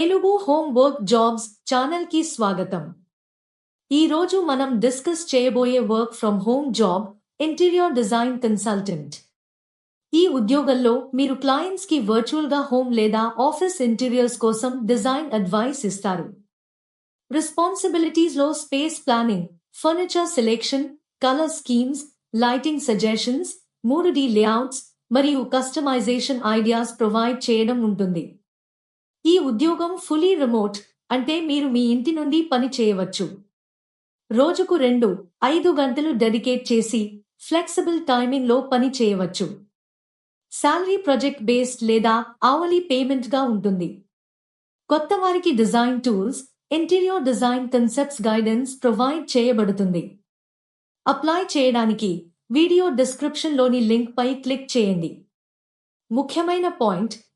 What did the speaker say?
Telugu home work jobs ఛానల్కి స్వాగతం. ఈ రోజు మనం డిస్కస్ చేయబోయే work from home job interior design consultant. ఈ ఉద్యోగంలో మీరు క్లయింట్స్కి వర్చువల్గా హోమ్ లేదా ఆఫీస్ ఇంటీరియర్స్ కోసం డిజైన్ అడ్వైస్ ఇస్తారు. రెస్పాన్సిబిలిటీస్లో space planning furniture selection colour schemes lighting suggestions మూడు డి లేఅవుట్స్ మరియు కస్టమైజేషన్ ఐడియాస్ ప్రొవైడ్ చేయడం ఉంటుంది. ఈ ఉద్యోగం ఫుల్లీ రిమోట్ అంటే మీరు మీ ఇంటి నుండి పని చేయవచ్చు. రోజుకు రెండు ఐదు గంటలు డెడికేట్ చేసి ఫ్లెక్సిబుల్ టైమింగ్లో పని చేయవచ్చు. శాలరీ ప్రాజెక్ట్ బేస్డ్ లేదా ఆవలీ పేమెంట్గా ఉంటుంది. కొత్త వారికి design tools interior design concepts guidance provide చేయబడుతుంది. అప్లై చేయడానికి వీడియో డిస్క్రిప్షన్లోని లింక్పై క్లిక్ చేయండి. ముఖ్యమైన పాయింట్